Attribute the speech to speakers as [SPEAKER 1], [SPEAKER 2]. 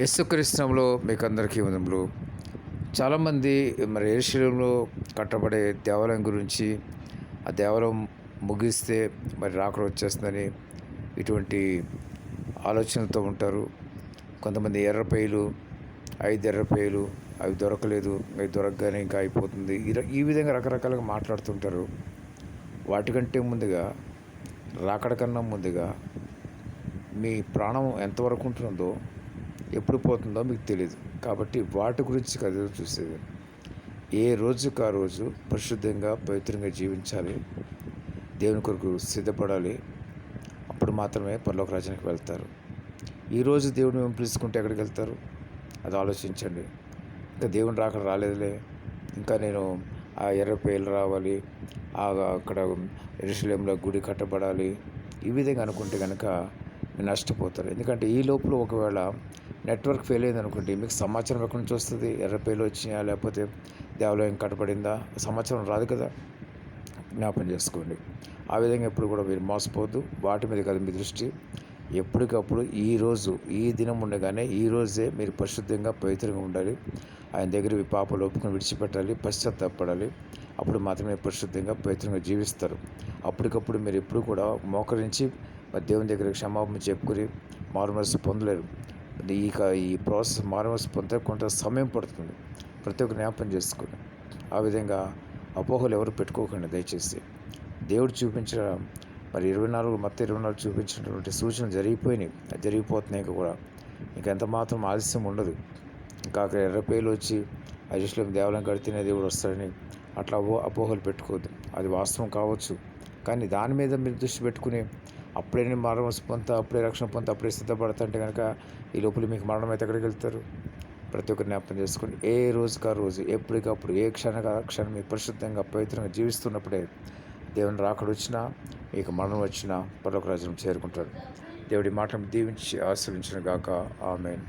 [SPEAKER 1] యేసుక్రీస్తునంలో మీకు అందరికీ వందములు చాలామంది మరి ఏషియంలో కట్టబడే దేవాలయం గురించి ఆ దేవాలయం ముగిస్తే మరి రాకడ వచ్చేస్తుందని ఇటువంటి ఆలోచనలతో ఉంటారు. కొంతమంది ఎర్రపేయలు ఐదు ఎర్రపేయలు అవి దొరకలేదు అవి దొరకగానే ఇంకా అయిపోతుంది. ఈ ఈ విధంగా రకరకాలుగా మాట్లాడుతుంటారు. వాటికంటే ముందుగా రాకడ కన్నా ముందుగా మీ ప్రాణం ఎంతవరకు ఉంటుందో ఎప్పుడు పోతుందో మీకు తెలియదు కాబట్టి వాటి గురించి కదా చూసేది. ఏ రోజుకు ఆ రోజు పరిశుద్ధంగా పవిత్రంగా జీవించాలి దేవుని కొరకు సిద్ధపడాలి అప్పుడు మాత్రమే పరలోక రాజ్యానికి వెళ్తారు. ఈరోజు దేవుడిని మేము పిలుచుకుంటే ఎక్కడికి వెళ్తారు? అది ఆలోచించండి. ఇంకా దేవుని రాక రాలేదులే. ఇంకా నేను ఆ ఎర్ర పేర్లు రావాలి ఆ అక్కడ ఎరుసలేంలో గుడి కట్టబడాలి ఈ విధంగా అనుకుంటే కనుక నష్టపోతారు. ఎందుకంటే ఈ లోపల ఒకవేళ నెట్వర్క్ ఫెయిల్ అయింది అనుకోండి మీకు సమాచారం ఎక్కడి నుంచి వస్తుంది? ఎర్రపేలు వచ్చినాయా? లేకపోతే దేవాలయం కట్టబడిందా? సమాచారం రాదు కదా? జ్ఞాపం చేసుకోండి. ఆ విధంగా ఎప్పుడు కూడా మీరు మోసపోద్దు వాటి మీద కదా మీ దృష్టి. ఎప్పటికప్పుడు ఈ రోజు ఈ దినం ఉండగానే ఈ రోజే మీరు పరిశుద్ధంగా పవిత్రంగా ఉండాలి. ఆయన దగ్గర మీ పాపలు ఒప్పుకొని విడిచిపెట్టాలి పశ్చాత్తాపడాలి. అప్పుడు మాత్రమే పరిశుద్ధంగా పవిత్రంగా జీవిస్తారు. అప్పటికప్పుడు మీరు ఎప్పుడు కూడా మోకరించి దేవుని దగ్గర క్షమాపణ చెప్పుకొని మారుమనసు పొందలేరు. ఈ క- ఈ ప్రాసెస్ మారుమనసు పొందే కొంత సమయం పడుతుంది. ప్రతి ఒక్క జ్ఞాపం చేసుకుని ఆ విధంగా అపోహలు ఎవరు పెట్టుకోకండి దయచేసి. దేవుడు చూపించిన మరి ఇరవై నాలుగు మొత్తం ఇరవై నాలుగు చూపించినటువంటి సూచనలు జరిగిపోయినాయి. అది జరిగిపోతున్నాయి కూడా. ఇంకా ఎంత మాత్రం ఆలస్యం ఉండదు. ఇంకా అక్కడ ఎర్రపేలు వచ్చి అజస్లం దేవాలయం కడితేనే దేవుడు వస్తాడని అట్లా అపోహలు పెట్టుకోవద్దు. అది వాస్తవం కావచ్చు. కానీ దాని మీద మీరు దృష్టి పెట్టుకుని అప్పుడే నేను మరణం పొందుతా అప్పుడే రక్షణ పొందుతా అప్పుడే సిద్ధపడతా అంటే కనుక ఈ లోపల మీకు మరణం అయితే ఎక్కడికి వెళ్తారు? ప్రతి ఒక్కరిని జ్ఞాపకం చేసుకోండి ఏ రోజుకి ఆ రోజు ఎప్పటికప్పుడు ఏ క్షణంగా క్షణం మీరు పరిశుద్ధంగా పవిత్రంగా జీవిస్తున్నప్పుడే దేవుని రాకడ వచ్చినా మీకు మరణం వచ్చినా పరలోక రాజ్యం చేరుకుంటాడు. దేవుడి మాటను దీవించి ఆశ్రయించిన గాక. ఆమెన్.